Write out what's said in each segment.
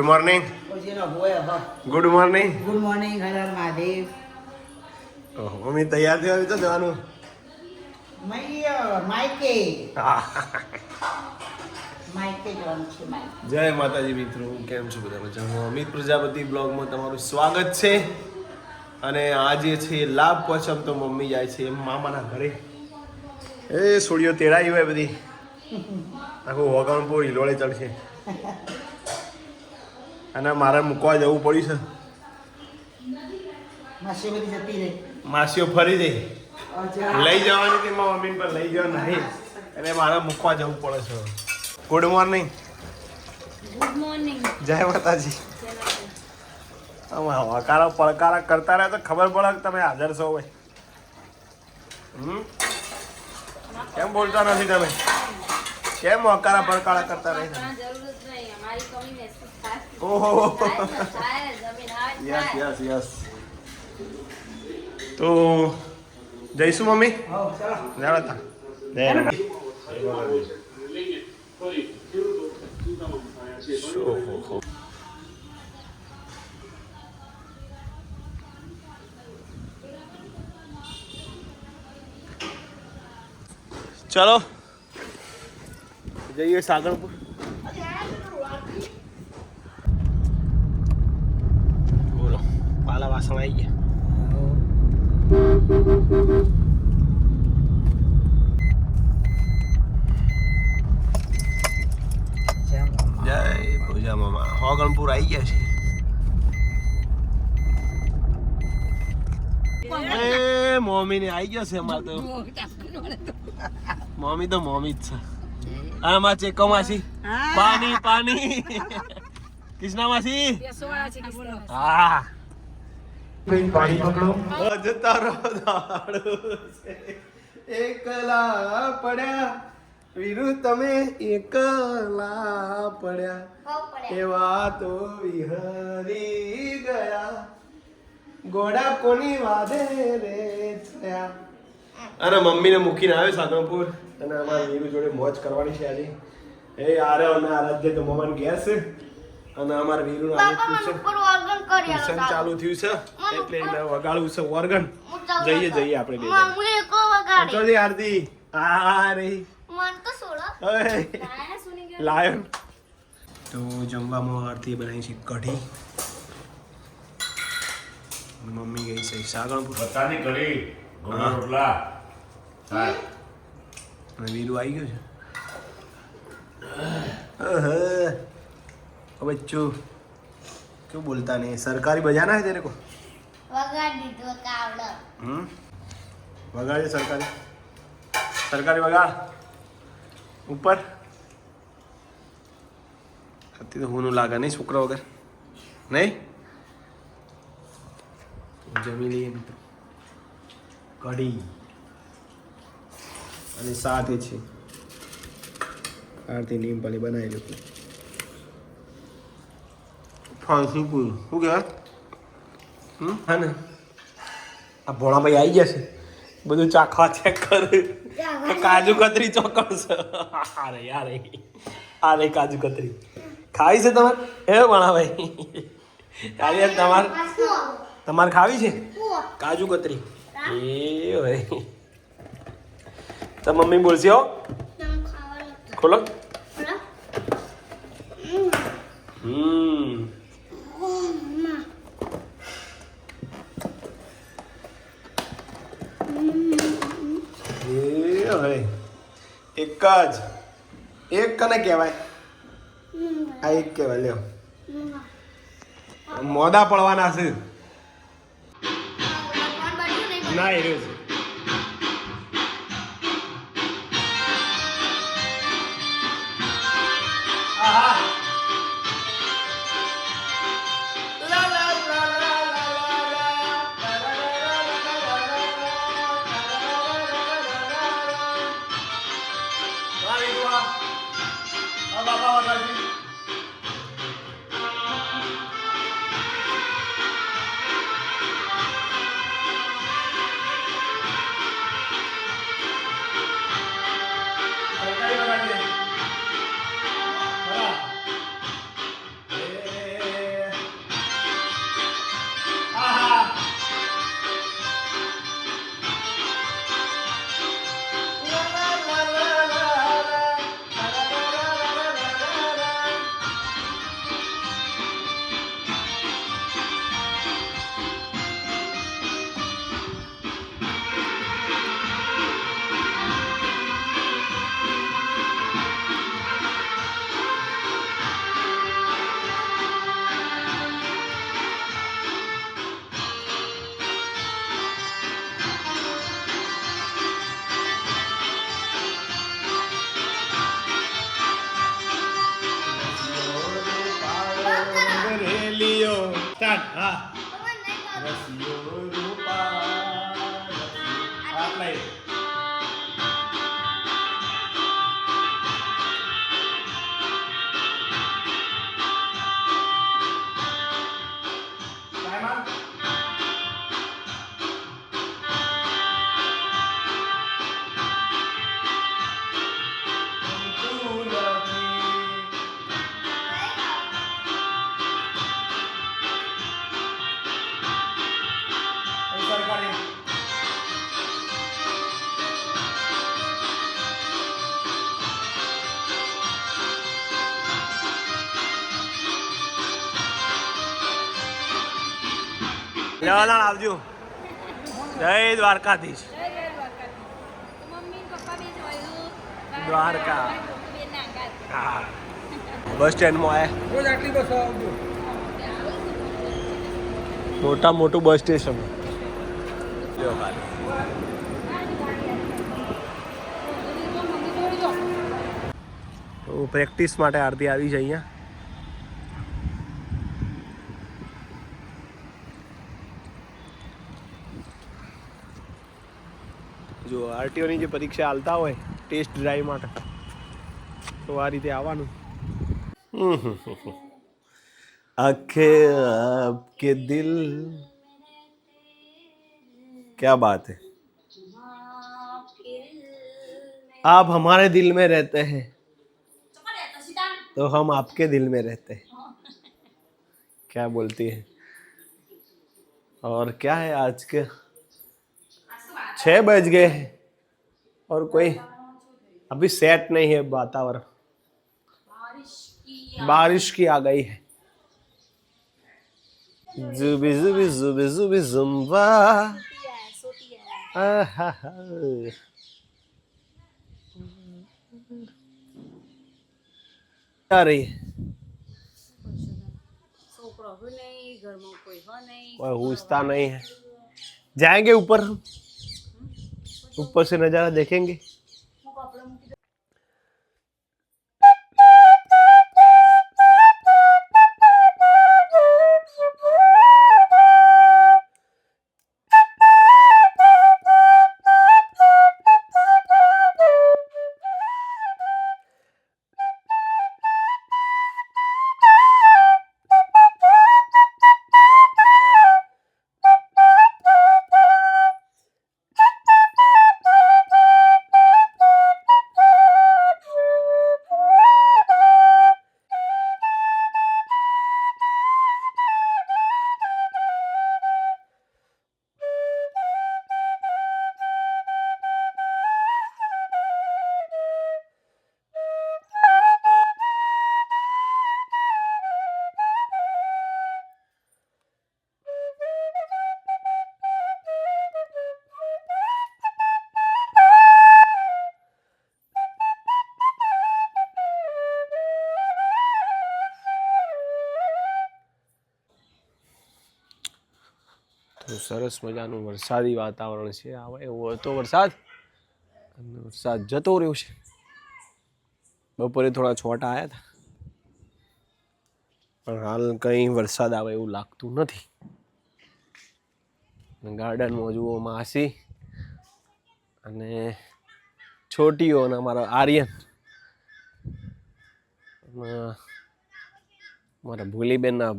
Good morning good morning good morning હર હર મહાદેવ ઓહો mummy તૈયાર થયો તો જવાનું. મૈય માઈકે જય માતાજી મિત્રો કેમ છો બધા મજામાં? અમિત પ્રજાપતિ બ્લોગમાં તમારું સ્વાગત છે. અને આજે છે લાભ પચમ તો મમ્મી જાય છે મામાના ઘરે. એ સોડીઓ તેડાઈ હોય બધી. આખું વગણપુર હિલોળે ચડશે. અને મારે મૂકવા જવું પડ્યું માસી બધી જતી રહી. છે માસીઓ ફરી જઈ લઈ જવાની હતી મારા મમ્મી પર લઈ જવા નહીં. એટલે મારે મૂકવા જવું પડે છે ગુડ મોર્નિંગ ગુડ મોર્નિંગ જય માતાજી. આમાં હકારા પડકારા કરતા રહે તો ખબર પડે કે તમે હાજર છો ભાઈ. હમ? કેમ બોલતા નથી તમે? કેમ હકારા પડકારા કરતા રહી ઓહો યસ યસ યસ તો જઈશું મમ્મી ચાલો જાણો તા જય. ચલો જઈએ સાગરપુર બોલો પાલા વાસણ આવી ગયા જેમ જય પૂજા મામા. હોગણપુર આવી ગયા છે એ મોમી ને આવી ગયો છે અમાર તો. મોમી તો મોમી જ છે. અને અમાર ચેકો માસી પાણી પાણી કૃષ્ણા માસી હા. જતા રહો દાડો. એકલા પડ્યા. વીરુ તમે એકલા પડ્યા. એવા તો વિહરી ગયા. ગોડા કોની વાદે રે થયા? અરે મમ્મીને મૂકીને આવ્યો સાધનપુર. અને અમારા વીરુ જોડે મોજ કરવાની છે આજે. એ આરે અમે આરાધ્ય તો મોમન ગયા છે અને અમારા વીરુનું આજે ટ્યુશન ચાલુ થયું છે એટલે એટલે વગાડવું છે ઓર્ગન જઈએ જઈએ આપણે બે. ચોલી આરતી. આ રે લાયન તો જમવામાં આરતી બનાવી છે કઢી. મમ્મી ગઈ છે સાગણપુર બટાની કઢી ગોળા રોટલા. હા અને વીરુ આવી ગયો છે. અહ, ઓ બચ્ચો. क्यों बोलता नहीं सरकारी बजाना है तेरे को हम्म वगाड़ दे सरकारी सरकारी वगाड़ ઉપર હતી તો હું લાગે નહીં છોકરા વગર નહીં જમી લઈએ મિત્રો કઢી અને સાથે છે આરતી નીમપાલી બનાવેલું હતું શું પૂરું. શું કહેવાય? હમ? હા ને? આ ભોળાભાઈ આવી ગયા છે. બધું ચાખવા ચેક કરે. કાજુ કતરી ચોક્કસ. અરે યાર અરે કાજુ કતરી. ખાવી છે તમારે? હે ભણાભાઈ અરે તમારે? તમારે ખાવી છે? કાજુ કતરી. એ ભાઈ તો મમ્મી બોલશે હો. ખોલો. હમ એ હવે એક જ. એક કને કહેવાય? આ એક કહેવાય લ્યો. મોદા પડવાના છે. ના એ રહ્યું છે. 아 લેવાના આવજો. જય દ્વારકાધીશ. જય જય દ્વારકાધીશ. તો મમ્મી ને પપ્પા બે જોયું દ્વારકા. હા. બસ સ્ટેન્ડમાં આવજો. મોટા મોટું બસ સ્ટેશન. તો પ્રેક્ટિસ માટે આરતી આવી છે અહીંયા જો આરટીઓની જે પરીક્ષા આલતા હોય ટેસ્ટ ડ્રાઈવ માટે તો આ રીતે આવવાનું આખે આપકે દિલ क्या बात है आप हमारे दिल में रहते हैं तो हम आपके दिल में रहते हैं क्या बोलती है और क्या है आज के छः बज गए हैं और कोई? अभी सेट नहीं है वातावरण। बारिश की आ गई है। जुबी जुबी जुबी जुबी जुम्बा। आ रही है। कोई पूछता नहीं है। जाएँगे ऊपर ऊपर से नज़ारा देखेंगे સરસ મજાનું વરસાદી વાતાવરણ છે. આવે એવો હતો વરસાદ. અને વરસાદ જતો રહ્યો છે. બપોરે થોડા છોટા આવ્યા હતા પણ હાલ કંઈ વરસાદ આવે એવું લાગતું નથી. ગાર્ડનમાં જુઓ માસી અને છોટીઓ અને અમારો આર્યન. મારા ભૂલીબેનના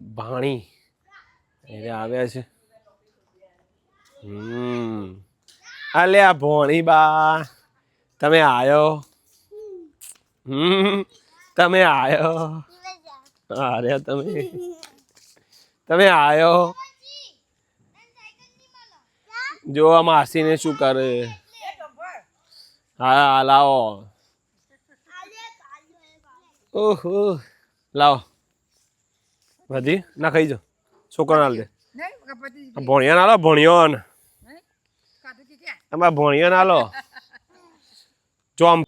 ભાણી એ આવ્યા છે. હમ. અલે આ ભોણી બા, તમે આવ્યો હમ. તમે આવ્યો અરે તમે તમે આવ્યો જો આ માસીને શું કરે? હા લાવો. ઓહો, લાવો. વધી ના ખાઈ જાઓ. છોકરો ના દે ભણિયા ના લો ભણિયો ને. તમારા ભણિયો ના લો. જો આમ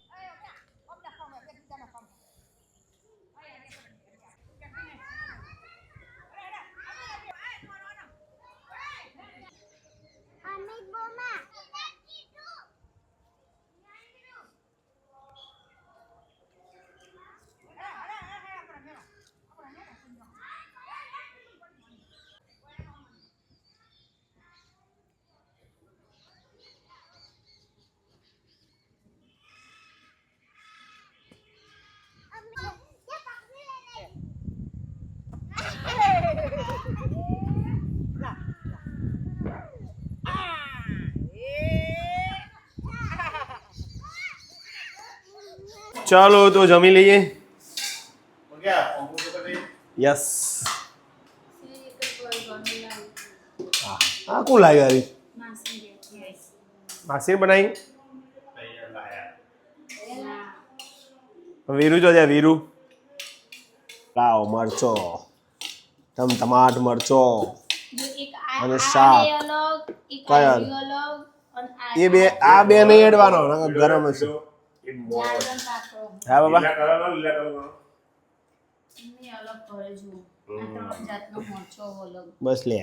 ચાલો તો જમી લઈએ. યસ હા કોણ લાવ્યું યાર માસી બનાવી. વીરુ જો ત્યાં વીરુ. લાવ મરચો. તમ ટમાટ મરચો. અને શાક. કયા? એ બે આ બે નહીં એડવાનો ગરમ હશે. હા બાબા. બસ લે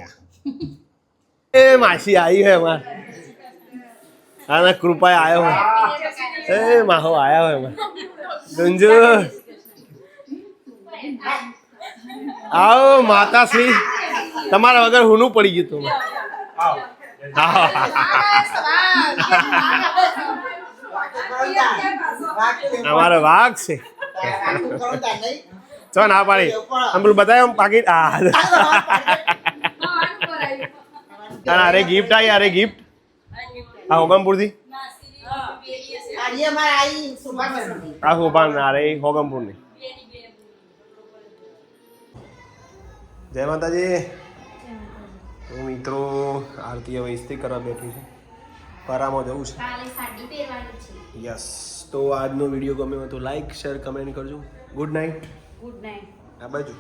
એ માસી આવી હે એમાં. આના કૃપાએ આવ્યો હોય એ માહો આયા હોય એમાં. ગુંજુ. આવો માતાશ્રી. તમારા વગર હુનું પડી ગયું તું. આવ. અમારો વાઘ છે. ચો ના પાડી. આમ પેલું બતાવ્યો આમ પાકીટ આ અને અરે ગિફ્ટ આવી અરે ગિફ્ટ આ હોગમપુરથી? આ હોબાન અરે હોગમપુરની. જય માતાજી. તો મિત્રો આરતી હવે ઇસ્ત્રી કરવા બેઠી છે. પરામાં જવું છે. યસ તો આજનો વીડિયો ગમે હોય તો લાઈક શેર કમેન્ટ કરજો. ગુડ નાઇટ ગુડ નાઇટ આ બાજુ.